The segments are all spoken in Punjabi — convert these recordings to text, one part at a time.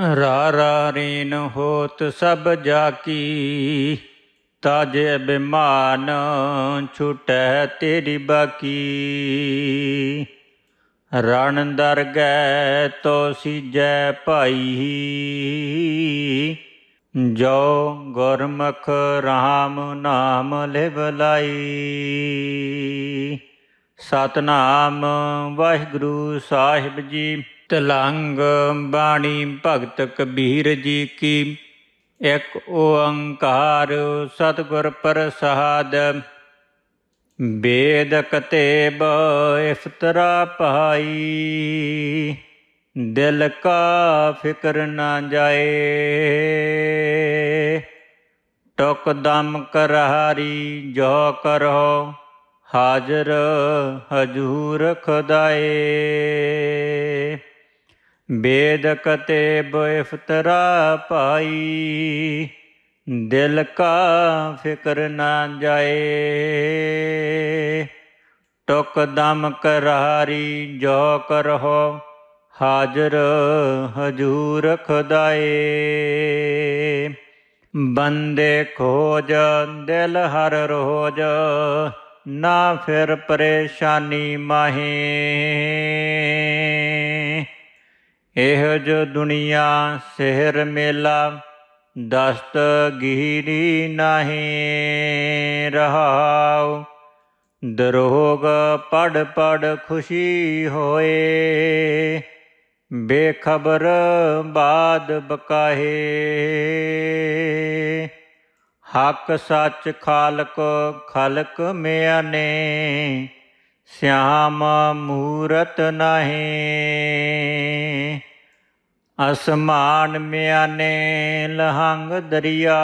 ਰਾ ਰੀਨ ਹੋਤ ਸਭ ਜਾਕੀ, ਤਾਜ ਅਭਿਮਾਨ ਛੁਟੈ ਤੇਰੀ ਬਾਕੀ। ਰਣ ਦਰ ਗੈ ਤੋ ਸੀਜੈ ਭਾਈ, ਜੋ ਗੁਰਮੁਖ RAM ਨਾਮ ਲਿਵ ਲਾਈ। ਸਤਨਾਮ ਵਾਹਿਗੁਰੂ ਸਾਹਿਬ ਜੀ। ਤਲੰਗ ਬਾਣੀ ਭਗਤ ਕਬੀਰ ਜੀ ਕੀ। ਇੱਕ ਓੰਕਾਰ ਸਤਿਗੁਰ ਪ੍ਰਸਾਦ। ਬੇਦ ਕਤੇਬ ਇਫਤਰਾ ਪਾਈ ਦਿਲ ਕਾ ਫਿਕਰ ਨਾ ਜਾਏ। ਟੁਕ ਦਮ ਕਰਹਾਰੀ ਜੋ ਕਰੋ ਹਾਜ਼ਰ ਹਜੂਰ ਖੁਦਾਏ। ਬੇਦ ਕਤੇ ਇਫਤਰਾ ਪਾਈ, ਦਿਲ ਕਾ ਫਿਕਰ ਨਾ ਜਾਏ। ਟੁਕ ਦਮ ਕਰਾਰੀ ਜੋ ਕਰਹੁ ਹਾਜ਼ਰ ਹਜੂਰ ਖੁਦਾਏ। ਬੰਦੇ ਖੋਜ, ਦਿਲ ਹਰ ਰੋਜ, ਨਾ ਫਿਰ ਪਰੇਸ਼ਾਨੀ ਮਾਹੇ। ਇਹੋ ਜੋ ਦੁਨੀਆ ਸਿਹਰ ਮੇਲਾ ਦਸਤ ਗੀਰੀ ਨਹੀਂ ਰਹਾਉ, ਦਰੋਗ ਪੜ ਪੜ ਖੁਸ਼ੀ ਹੋਏ, ਬੇਖਬਰ ਬਾਦ ਬਕਾਹੇ। ਹੱਕ ਸੱਚ ਖਾਲਕ ਖਲਕ ਮਿਆਨੇ ਸਿਆਮ ਮੂਰਤ ਨਹੀਂ ਅਸਮਾਨ ਮਿਆਨੇ ਲਹੰਗ ਦਰਿਆ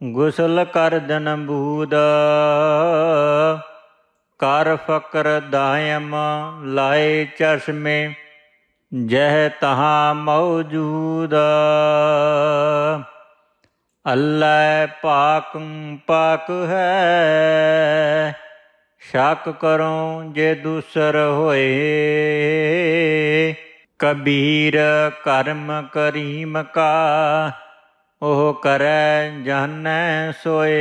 ਗੁਸਲ ਕਰਦਨ ਬੂਦ ਕਰ ਫਕਰ ਦਾਇਮ ਲਾਏ ਚਸ਼ਮੇ ਜਹ ਤਹਾਂ ਮੌਜੂਦ ਅੱਲਾ ਪਾਕ ਪਾਕ ਹੈ ਸ਼ੱਕ ਕਰੋ ਜੇ ਦੂਸਰ ਹੋਏ। ਕਬੀਰ ਕਰਮ ਕਰੀਮ ਕਾ, ਉਹ ਕਰੈ ਜਾਣੈ ਸੋਏ।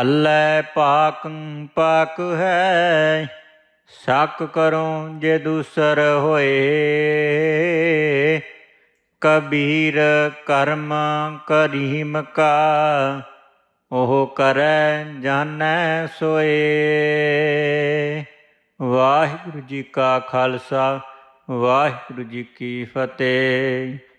ਅੱਲਾ ਪਾਕ ਪਾਕ ਹੈ, ਸ਼ੱਕ ਕਰੋ ਜੇ ਦੂਸਰ ਹੋਏ। ਕਬੀਰ ਕਰਮ ਕਰੀਮ ਕਾ ਉਹ ਕਰੈ ਜਾਣੈ ਸੋਏ। ਵਾਹਿਗੁਰੂ ਜੀ ਕਾ ਖਾਲਸਾ ਵਾਹਿਗੁਰੂ ਜੀ ਕੀ ਫਤਿਹ।